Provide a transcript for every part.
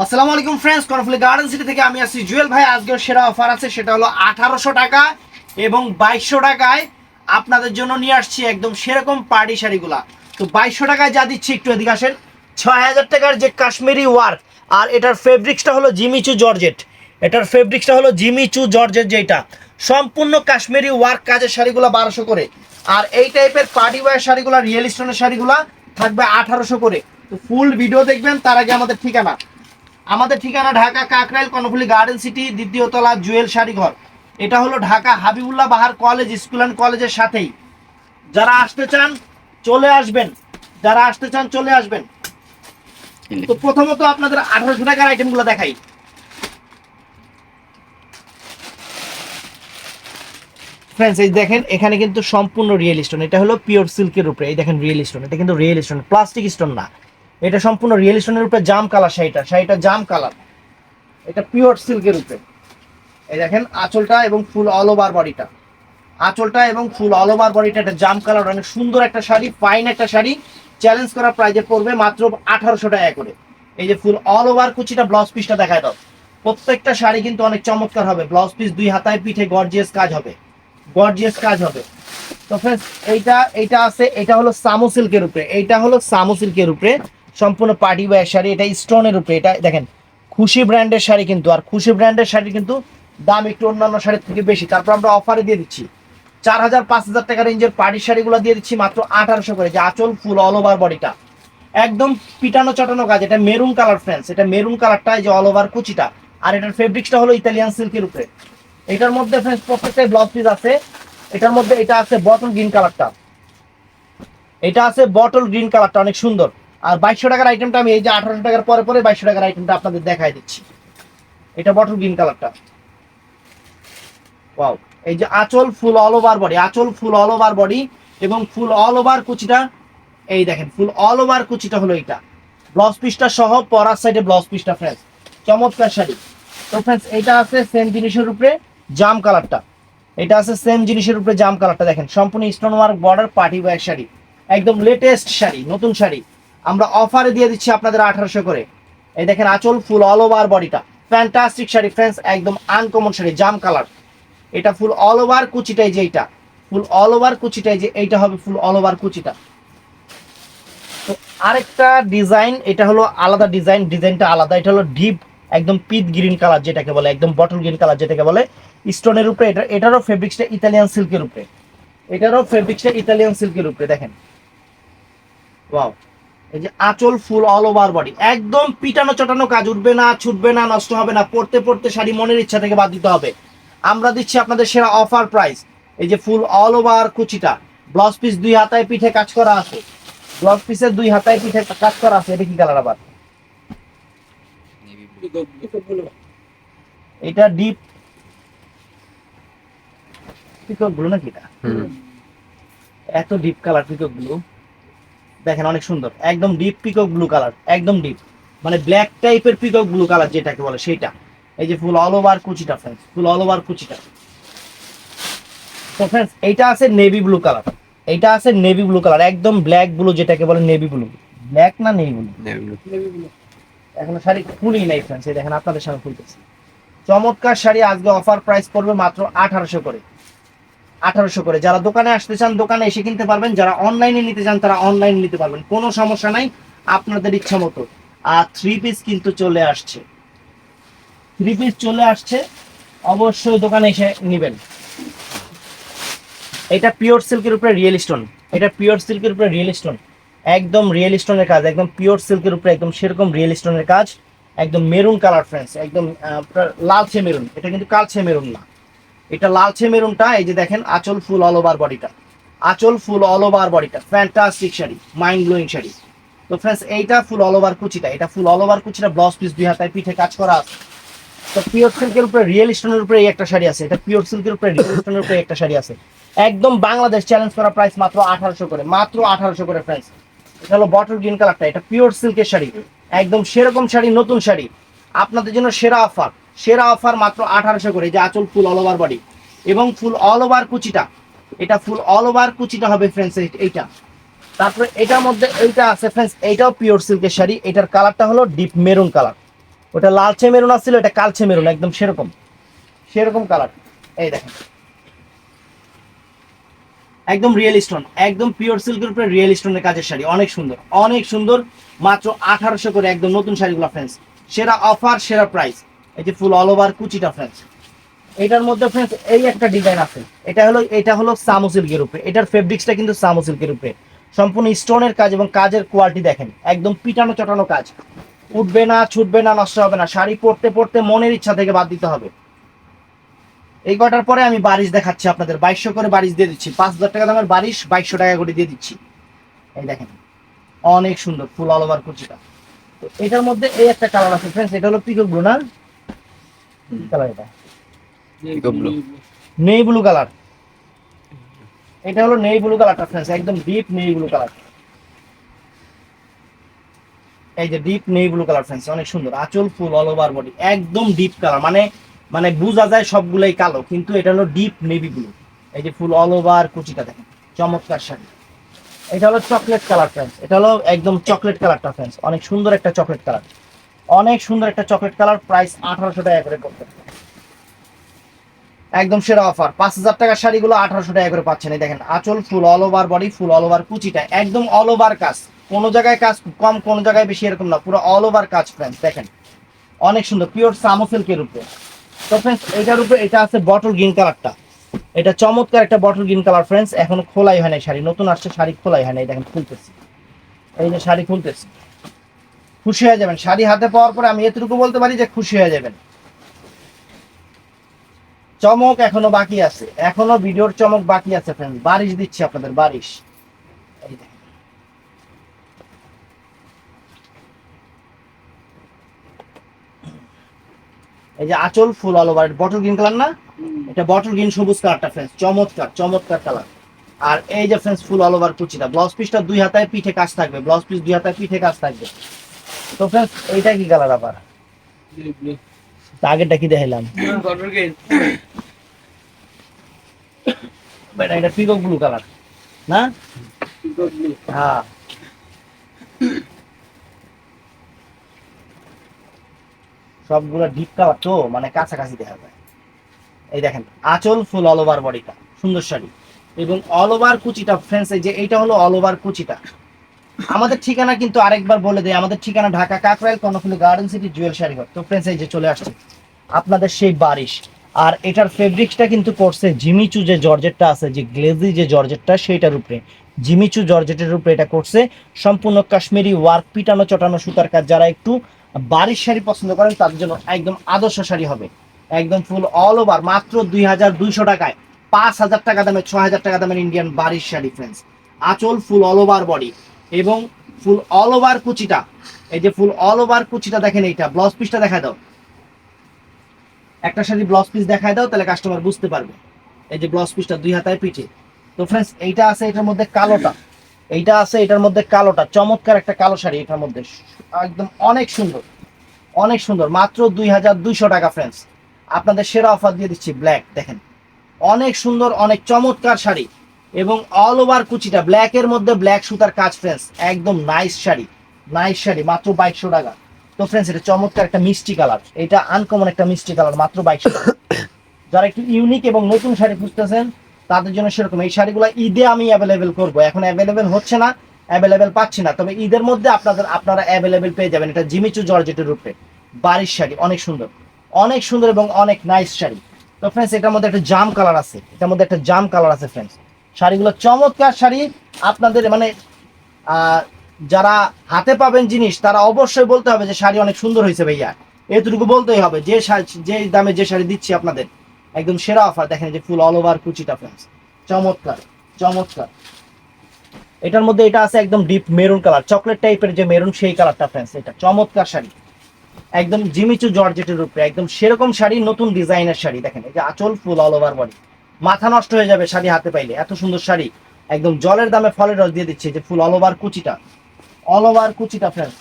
আসসালামু আলাইকুম friends Karnaphuli garden city থেকে আমি আসছি জুয়েল ভাই। আজকের সেরা অফার আছে, সেটা হলো আঠারোশো টাকা এবং বাইশশো টাকায় আপনাদের জন্য নিয়ে আসছি একদম সেরকম পার্টি শাড়িগুলা। তো বাইশশো টাকায় যা দিচ্ছি, একটু এদিকে আসেন। ছয় হাজার টাকার যে কাশ্মীরি ওয়ার্ক আর এটার ফেব্রিক্সটা হলো জিমিচু জর্জেট। এটার ফেব্রিক্সটা হলো জিমিচু জর্জেট যেটা। সম্পূর্ণ কাশ্মীরি ওয়ার্ক কাজের শাড়িগুলো বারোশো করে। আর এই টাইপের পার্টি ওয়ার শাড়িগুলো রিয়েল স্টোনের শাড়িগুলো থাকবে আঠারোশো করে। তো ফুল ভিডিও দেখবেন, তার আগে আমাদের ঠিকানা। আমাদের ঠিকানা ঢাকা কাকরাইল কর্ণফুলি গার্ডেন সিটি, দ্বিতীয় তলা জুয়েল শাড়িঘর। এটা হলো Dhaka Habibullah Bahar college, school and কলেজের সাথেই। যারা আসতে চান, চলে আসবেন। যারা আসতে চান, চলে আসবেন। তো প্রথমত আপনাদের আঠারোশো টাকার আইটেমগুলো দেখাই। দেখেন, এখানে কিন্তু সম্পূর্ণ রিয়েল স্টোন এটা হলো পিওর সিল্কের উপরে। এই দেখেন রিয়েল স্টোন এটা কিন্তু রিয়েল স্টোন প্লাস্টিক স্টোন না। এটা সম্পূর্ণ রিয়েল স্টোনের উপরে জাম কালার শাড়িটা। শাড়িটা জাম কালার এটা পিওর সিল্কের উপরে। এই দেখেন, আঁচলটা এবং ফুল অল ওভার বডিটা আঁচলটা এবং ফুল অল ওভার বডিটা একটা জাম কালার অনেক সুন্দর একটা শাড়ি ফাইন একটা শাড়ি। চ্যালেঞ্জ করা প্রাইজে পড়বে মাত্র আঠারোশো টাকা করে। এই যে ফুল অল ওভার কুচিটা ব্লাউজ পিসটা দেখায় দাও। প্রত্যেকটা শাড়ি কিন্তু অনেক চমৎকার হবে। ব্লাউজ পিস দুই হাতায় পিঠে গর্জিয়াস কাজ হবে। গর্জিয়াস কাজ হবে। তো ফ্রেন্ডস এইটা এইটা আছে এটা হলো সামু সিল্কের উপরে। এইটা হলো সামু সিল্কের উপরে। সম্পূর্ণ পার্টি ওয়্যার শাড়ি, এটা স্টোনের উপরে, এটা দেখেন, খুশি ব্র্যান্ডের শাড়ি কিন্তু, আর খুশি ব্র্যান্ডের শাড়ি কিন্তু দাম একটু অন্যান্য শাড়ির থেকে বেশি। তারপর আমরা অফারে দিয়ে দিচ্ছি। চার হাজার পাঁচ হাজার টাকা রেঞ্জের পার্টি শাড়িগুলো দিয়ে দিচ্ছি মাত্র আঠারোশো করে, যে আঁচল ফুল অল ওভার বডিটা একদম পিটানো চটানো কাজ, এটা মেরুন কালার ফ্রেন্ডস এটা মেরুন কালারটা যে অল ওভার কুচিটা, আর এটার ফেব্রিক্সটা হলো ইতালিয়ান সিল্কের উপরে। এটার মধ্যে ফ্রেন্ডস প্রত্যেকটাই ব্লাউজ পিস আছে, এটার মধ্যে এটা আছে বটল গ্রিন কালারটা এটা আছে বটল গ্রিন কালারটা অনেক সুন্দর। আর বাইশশো টাকার আইটেমটা আমি এই যে আঠারোশো টাকার পরে পরে বাইশশো টাকার আইটেমটা আপনাদের দেখাই দিচ্ছি। এটা বটল গ্রিন কালারটা ওয়াও এই যে আঁচল ফুল অল ওভার বডি আঁচল ফুল অল ওভার বডি এবং ফুল অল ওভার কুচিটা, এই দেখেন ফুল অল ওভার কুচিটা হলো এটা ব্লাউজ পিসটা সহ, পরার সাইডে ব্লাউজ পিসটা ফ্রেন্ডস চমৎকার শাড়ি। তো ফ্রেন্ডস এটা আছে সেম জিনিসের উপরে জাম কালারটা এটা আছে সেম জিনিসের উপরে জাম কালারটা দেখেন, সম্পূর্ণ stone work border party wear sari. একদম লেটেস্ট শাড়ি, নতুন শাড়ি। আমরা অফারে দিয়ে দিচ্ছি আপনাদের আঠারোশো করে। এই দেখেন আঁচল ফুল অল ওভার বডিটা ফ্যান্টাস্টিক শাড়ি ফ্রেন্ডস একদম আনকমন শাড়ি, জাম কালার এটা ফুল অল ওভার কুচিটাই যে এইটা। ফুল অল ওভার কুচিটাই যে এইটা হবে ফুল অল ওভার কুচিটা। তো আরেকটা ডিজাইন এটা হলো আলাদা ডিজাইন ডিজাইনটা আলাদা। এটা হলো ডিপ একদম পিট গ্রিন কালার যেটাকে বলে, একদম বটল গ্রিন কালার যেটাকে বলে। স্টোনের উপরে, এটা, এটারও ফেব্রিক্সটা ইতালিয়ান সিল্কের উপরে। এটারও ফেব্রিক্সটা ইতালিয়ান সিল্কের উপরে, দেখেন। এই যে আঁচল ফুল অল ওভার বডি একদম পিটানো চটানো কাজ উঠবে না ছুটবে না নষ্ট হবে না পড়তে পড়তে শাড়ি মনের ইচ্ছা থেকে বাদ দিতে হবে। আমরা দিচ্ছি আপনাদের সেরা অফার প্রাইস এই যে ফুল অল ওভার কুচিটা ব্লাউজ পিস দুই হাতায় পিঠে কাজ করা আছে। ব্লাউজ পিসের দুই হাতায় পিঠে কাজ করা আছে এটা কি কালার আবার? এটা ডিপ পিকক ব্লু নাকি এটা? এত ডিপ কালার পিকক ব্লু দেখেন অনেক সুন্দর। একদম ডিপ পিকক ব্লু কালার একদম ডিপ মানে ব্ল্যাক টাইপের পিকক ব্লু কালার যেটাকে বলে সেটা এই যে ফুল অল ওভার কুচিটা ফ্রেন্ডস ফুল অল ওভার কুচিটা। তো ফ্রেন্ডস এইটা আছে নেভি ব্লু কালার এইটা আছে নেভি ব্লু কালার একদম ব্ল্যাক ব্লু যেটাকে বলে নেভি ব্লু ব্ল্যাক না নেভি ব্লু এখনও শাড়ি খুলি নাই ফ্রেন্ডস এই দেখেন আপনাদের সামনে খুলতেছি। চমৎকার শাড়ি আজকে অফার প্রাইস পড়বে মাত্র আঠারোশো করে। আঠারোশো করে। যারা দোকানে আসতে চান, দোকানে এসে কিনতে পারবেন। যারা অনলাইনে নিতে চান, তারা অনলাইনে নিতে পারবেন। কোনো সমস্যা নাই, আপনাদের ইচ্ছা মতো। আর থ্রি পিস কিন্তু চলে আসছে। থ্রি পিস চলে আসছে, অবশ্যই দোকানে এসে নেবেন। এটা পিওর সিল্কের উপরে রিয়েল স্টোন এটা পিওর সিল্কের উপরে রিয়েল স্টোন একদম রিয়েল স্টোনের কাজ, একদম পিওর সিল্কের উপরে, একদম সেরকম রিয়েল স্টোনের কাজ। একদম মেরুন কালার ফ্রেন্ডস একদম লালচে মেরুন এটা কিন্তু কালচে মেরুন না। এটা লালচে মেরুনটা, এই যে দেখেন, আঁচল ফুল অল ওভার বডিটা আঁচল ফুল অল ওভার বডিটা fantastic sari mind blowing sari. তো ফ্রেন্ডস এইটা ফুল অল ওভার কুচিটা, এটা ফুল অল ওভার কুচিটা ব্লাউজ পিস দুই হাতায় পিঠে কাজ করা আছে। তো পিওর সিল্কের উপরে রিয়েল স্টোনের উপরে এই একটা শাড়ি আছে। এটা পিওর সিল্কের উপরে রিয়েল স্টোনের উপরে একটা শাড়ি আছে। একদম বাংলাদেশ চ্যালেঞ্জ করা প্রাইস মাত্র আঠারোশো করে, মাত্র আঠারোশো করে প্রাইস এটা হলো বটল গ্রিন কালারটা এটা পিওর সিল্কের শাড়ি। একদম সেরকম শাড়ি, নতুন শাড়ি। আপনাদের জন্য সেরা অফার সেরা অফার মাত্র আঠারোশো করে যে আঁচল ফুল অল ওভার বডি এবং ফুল অল ওভার কুচিটা, এটা ফুল অল ওভার কুচিটা হবে ফ্রেন্ডস এইটা। তারপরে এটার মধ্যে এইটা আছে ফ্রেন্ডস এইটাও পিওর সিল্কের শাড়ি, এটার কালারটা হলো ডিপ মেরুন কালার ওটা লালচে মেরুন আসছিল, এটা কালচে মেরুন একদম সেরকম। সেরকম কালার এই দেখেন। একদম রিয়েল স্টোন একদম পিওর সিল্কের উপরে রিয়েল স্টোনের কাজের শাড়ি, অনেক সুন্দর অনেক সুন্দর। মাত্র আঠারোশো করে একদম নতুন শাড়িগুলো ফ্রেন্ডস সেরা অফার সেরা প্রাইস এই যে ফুল অল ওভার কুচিটা ফ্রেন্ডস এটার মধ্যে ফ্রেন্ডস এই একটা ডিজাইন আছে। এটা হলো এটা হলো সামো সিল্কের উপরে। এটার ফেব্রিক্সটা কিন্তু সামো সিল্কের উপরে। সম্পূর্ণ স্টোনের কাজ এবং কাজের কোয়ালিটি দেখেন। একদম পিটানো চটানো কাজ। উঠবে না, ছুটবে না, নষ্ট হবে না। শাড়ি পরতে পরতে মনের ইচ্ছা থেকে বাদ দিতে হবে। এই কটার পরে আমি বারিশ দেখাচ্ছি আপনাদের। বাইশশো করে বারিশ দিয়ে দিচ্ছি। পাঁচ হাজার টাকা দামের বারিশ, বাইশশো টাকা করে দিয়ে দিচ্ছি। এই দেখেন। অনেক সুন্দর, ফুল অল ওভার কুচিটা। তো এটার মধ্যে এই একটা কালার আছে ফ্রেন্ডস এটা হলো পিকক ব্লু না? কালার এটা? নেই ব্লু কালার। এটা হলো নেই ব্লু কালারটা ফ্রেন্ডস একদম ডিপ নেই ব্লু কালার। এই যে ডিপ নেই ব্লু কালার ফ্রেন্ডস অনেক সুন্দর। আঁচল ফুল অল ওভার বডি একদম ডিপ কালার মানে মানে বোঝা যায় সবগুলাই কালো কিন্তু এটা হলো ডিপ নেভি ব্লু এই যে ফুল অল ওভার কুচিটা দেখেন চমৎকার শাড়ি। এটা হলো চকলেট কালার ফ্রেন্ডস এটা হলো একদম চকলেট কালারটা ফ্রেন্ডস অনেক সুন্দর একটা চকলেট কালার অনেক সুন্দর একটা চকলেট কালার প্রাইস আঠারোশো টাকা করে পড়বে একদম সেরা অফার পাঁচ হাজার টাকার শাড়িগুলো আঠারোশো টাকা করে পাচ্ছেন, এই দেখেন, আঁচল full all over body full all over কুচিটা, একদম অল ওভার কাজ। কোনো জায়গায় কাজ কম, কোনো জায়গায় বেশি এরকম না, পুরো অল ওভার কাজ ফ্রেন্ডস দেখেন। অনেক সুন্দর পিওর সামোসিল্কের উপরে। তো ফ্রেন্ডস এটার উপরে, এটা আছে বটল গ্রিন কালারটা এটা চমৎকার একটা বটল গ্রিন কালার ফ্রেন্ডস এখন খোলাই হয় নাই শাড়ি। নতুন আসছে, শাড়ি খোলাই হয় নাই, দেখেন, খুলতেছি। এই যে শাড়ি খুলতেছি। খুশি হয়ে যাবেন। শাড়ি হাতে পাওয়ার পরে আমি এতটুকু বলতে পারি যে খুশি হয়ে যাবেন। চমক এখনও বাকি আছে। এখনও ভিডিওর চমক বাকি আছে ফ্রেন্ড বারিশ দিচ্ছি আপনাদের, বারিশ। এই যে আঁচল full all over bottle green colour না? এটা বটল গ্রিন সবুজ কালারটা ফ্রেন্ডস চমৎকার চমৎকার কালার আর এই যে ফ্রেন্ডস ফুল অল ওভার কুচিটা। ব্লাউজ পিসটা দুই হাতায় পিঠে কাজ থাকবে। ব্লাউজ পিস দুই হাতায় পিঠে কাজ থাকবে। তো ফ্রেন্ডস এইটা কি কালার আবার? আগেরটা কি দেখাইলাম? বেটা, এটা পিকক ব্লু কালার না? হ্যাঁ। সবগুলো ডিপ কালার তো মানে কাছাকাছি দেখা যায়। এই দেখেন, আঁচল ফুল অল ওভার বডিটা সুন্দর শাড়ি। এবং অল ওভার কুচিটা ফ্রেন্ডস এই যে এইটা হলো অল ওভার কুচিটা। আমাদের ঠিকানা কিন্তু আরেকবার বলে দেয় আমাদের ঠিকানা Dhaka Kakrail, Karnaphuli garden city Jewel sari ঘর তো ফ্রেন্ডস এই যে চলে আসছে, আপনাদের সেই বারিশ। আর এটার ফেব্রিক্সটা কিন্তু করছে জিমিচু যে জর্জেটটা আছে, যে গ্লেজি যে জর্জেটটা, সেইটার উপরে। জিমিচু জর্জেটের উপরে এটা করছে। সম্পূর্ণ কাশ্মীরি ওয়ার্ক, পিটানো, চটানো সুতার কাজ। যারা একটু বারিশ শাড়ি পছন্দ করেন, তাদের জন্য একদম আদর্শ শাড়ি হবে। একদম ফুল অল ওভার মাত্র দুই হাজার দুইশো টাকায়। পাঁচ হাজার টাকা দামে ছ হাজার টাকা দামের ইন্ডিয়ান বারিশ শাড়ি ফ্রেন্ডস আঁচল ফুল অল ওভার বডি এবং ফুল অল ওভার কুচিটা। এই যে ফুল অল ওভার কুচিটা দেখেন এইটা ব্লাউজ পিসটা দেখা দাও। একটা শাড়ি ব্লাউজ পিস দেখায় দাও, তাহলে কাস্টমার বুঝতে পারবে। এই যে ব্লাউজ পিসটা দুই হাতায় পিঠে। তো ফ্রেন্ডস এইটা আছে এটার মধ্যে কালোটা। এইটা আছে এটার মধ্যে কালোটা। চমৎকার একটা কালো শাড়ি এটার মধ্যে। একদম অনেক সুন্দর। অনেক সুন্দর। মাত্র দুই হাজার দুইশো টাকা ফ্রেন্ডস আপনাদের সেরা অফার দিয়ে দিচ্ছি ব্ল্যাক দেখেন। অনেক সুন্দর, অনেক চমৎকার শাড়ি। এবং অল ওভার কুচিটা ব্ল্যাক এর মধ্যে ব্ল্যাক সুতার কাজ ফ্রেন্ডস একদম নাইস শাড়ি নাইস শাড়ি, মাত্র বাইশশো টাকা। তো ফ্রেন্ডস এটা চমৎকার একটা মিষ্টি কালার এটা আনকমন একটা মিষ্টি কালার মাত্র বাইশশো যারা একটু ইউনিক এবং নতুন শাড়ি খুঁজতেছেন, তাদের জন্য সেরকম, এই শাড়িগুলো ঈদে আমি অ্যাভেলেবেল করব। এখন অ্যাভেলেবেল হচ্ছে না অ্যাভেলেবেল পাচ্ছি না, তবে ঈদের মধ্যে আপনাদের, আপনারা অ্যাভেলেবেল পেয়ে যাবেন এটা জিমিচু জর্জেটের রূপে। বাড়ির শাড়ি, অনেক সুন্দর অনেক সুন্দর এবং অনেক নাইস শাড়ি। তো ফ্রেন্ডস এটার মধ্যে একটা জাম কালার আছে, এটার মধ্যে একটা জাম কালার আছে ফ্রেন্ডস শাড়িগুলো চমৎকার শাড়ি। আপনাদের মানে যারা হাতে পাবেন জিনিস, তারা অবশ্যই বলতে হবে যে শাড়ি অনেক সুন্দর হয়েছে ভাইয়া। এতটুকু বলতেই হবে, যে যে দামে যে শাড়ি দিচ্ছি আপনাদের, একদম সেরা অফার দেখেন যে ফুল অল ওভার কুচিটা ফ্রেন্ডস চমৎকার চমৎকার। এটার মধ্যে এটা আছে একদম ডিপ মেরুন কালার চকলেট টাইপের যে মেরুন সেই কালারটা ফ্রেন্ডস এটা চমৎকার শাড়ি। একদম জিমিচু জর্জেটের উপরে, একদম সেরকম শাড়ি, নতুন ডিজাইনের শাড়ি। দেখেন এই যে আঁচল ফুল অল ওভার বডি মাথা নষ্ট হয়ে যাবে শাড়ি হাতে পাইলে। এত সুন্দর শাড়ি। একদম জলের দামে ফলের রস দিয়ে দিচ্ছে যে ফুল অল ওভার কুচিটা। অল ওভার কুচিটা ফ্রেন্ড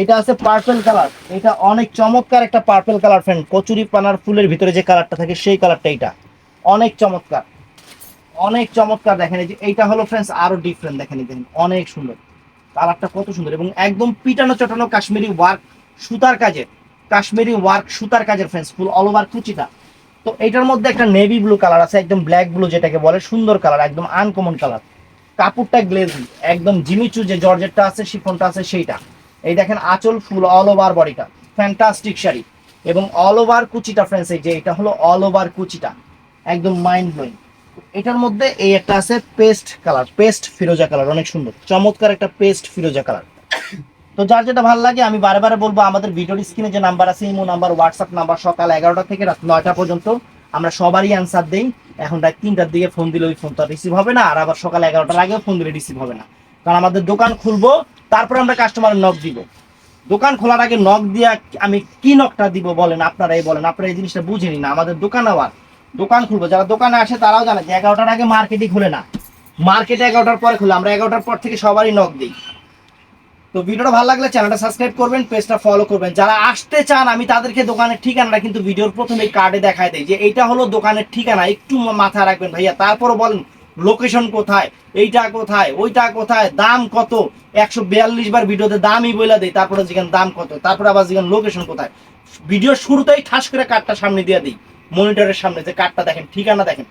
এটা আছে পার্পল কালার এটা অনেক চমৎকার একটা পার্পেল কালার ফ্রেন্ড কচুরি পানার ফুলের ভিতরে যে কালারটা থাকে, সেই কালারটা এটা অনেক চমৎকার। অনেক চমৎকার দেখেন এই যে, এইটা হলো ফ্রেন্ডস আরও ডিফারেন্ট দেখেন দেখেন। অনেক সুন্দর। কালারটা কত সুন্দর এবং একদম পিটানো চটানো কাশ্মীরি ওয়ার্ক সুতার কাজে। কাশ্মীরি ওয়ার্ক সুতার কাজের ফ্রেন্ডস ফুল অল ওভার কুচিটা। তো এটার মধ্যে একটা নেভি ব্লু কালার আছে, একদম ব্ল্যাক ব্লু যেটাকে বলে, সুন্দর কালার একদম আনকমন কালার কাপড়টা গ্লেজি একদম জিমিচু যে জর্জেটটা আছে, শিফনটা আছে, সেইটা। এই দেখেন, আঁচল ফুল অল ওভার বডিটা ফ্যান্টাস্টিক শাড়ি। এবং অল ওভার কুচিটা ফ্রেন্ডস এই যে এটা হলো অল ওভার কুচিটা। একদম মাইন্ড ব্লোয়িং এটার মধ্যে এই একটা আছে পেস্ট কালার পেস্ট ফিরোজা কালার অনেক সুন্দর। চমৎকার একটা পেস্ট ফিরোজা কালার তো যার যেটা ভালো লাগে, আমি বারে বলব, আমাদের ভিডিওর স্ক্রিনে যে নাম্বার আছে, ইমো নাম্বার, হোয়াটসঅ্যাপ নাম্বার, সকাল এগারোটা থেকে রাত নয়টা পর্যন্ত আমরা সবারই অ্যান্সার দিই। এখন রাত তিনটার দিকে ফোন দিলে ওই ফোন তো রিসিভ হবে না, আর আবার সকাল এগারোটার আগেও ফোন দিলে রিসিভ হবে না। কারণ আমাদের দোকান খুলবো, তারপরে আমরা কাস্টমারের নক দিব। দোকান খোলার আগে নক দিয়া আমি কি নকটা দিব বলেন, আপনারাই বলেন, আপনারা এই জিনিসটা বুঝেনি না, আমাদের দোকান আবার। দোকান খুলবো, যারা দোকানে আসে তারাও জানে যে এগারোটার আগে মার্কেটই খুলে না। মার্কেটে এগারোটার পরে খুলে, আমরা এগারোটার পর থেকে সবারই নক দিই। তো ভিডিওটা ভালো লাগলে চ্যানেলটা সাবস্ক্রাইব করবেন, পেজটা ফলো করবেন। যারা আসতে চান, আমি তাদেরকে দোকানের ঠিকানাটা কিন্তু ভিডিওর প্রথমে কার্ডে দেখায় দেয় যে এইটা হলো দোকানের ঠিকানা, একটু মাথায় রাখবেন ভাইয়া। তারপরও বলেন লোকেশন কোথায়, এইটা কোথায়, ওইটা কোথায়, দাম কত? একশো বিয়াল্লিশ বার ভিডিওতে দামই বলে দেয় তারপরে যেখানে দাম কত? তারপরে আবার যেখানে লোকেশন কোথায়? ভিডিও শুরুতেই ঠাস করে কার্ডটা সামনে দিয়ে দিই মনিটরের সামনে যে কার্ডটা দেখেন, ঠিকানা দেখেন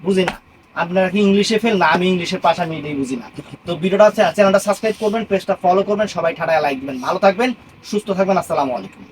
বুঝি না আপনারা কি ইংলিশে ফেল না, আমি ইংলিশের পাশা মিলিয়ে বুঝি না। তো ভিডিওটা চ্যানেলটা সাবস্ক্রাইব করবেন পেজটা ফলো করবেন, সবাই ঠাটায় লাইক দিবেন। ভালো থাকবেন, সুস্থ থাকবেন, আসসালামু আলাইকুম।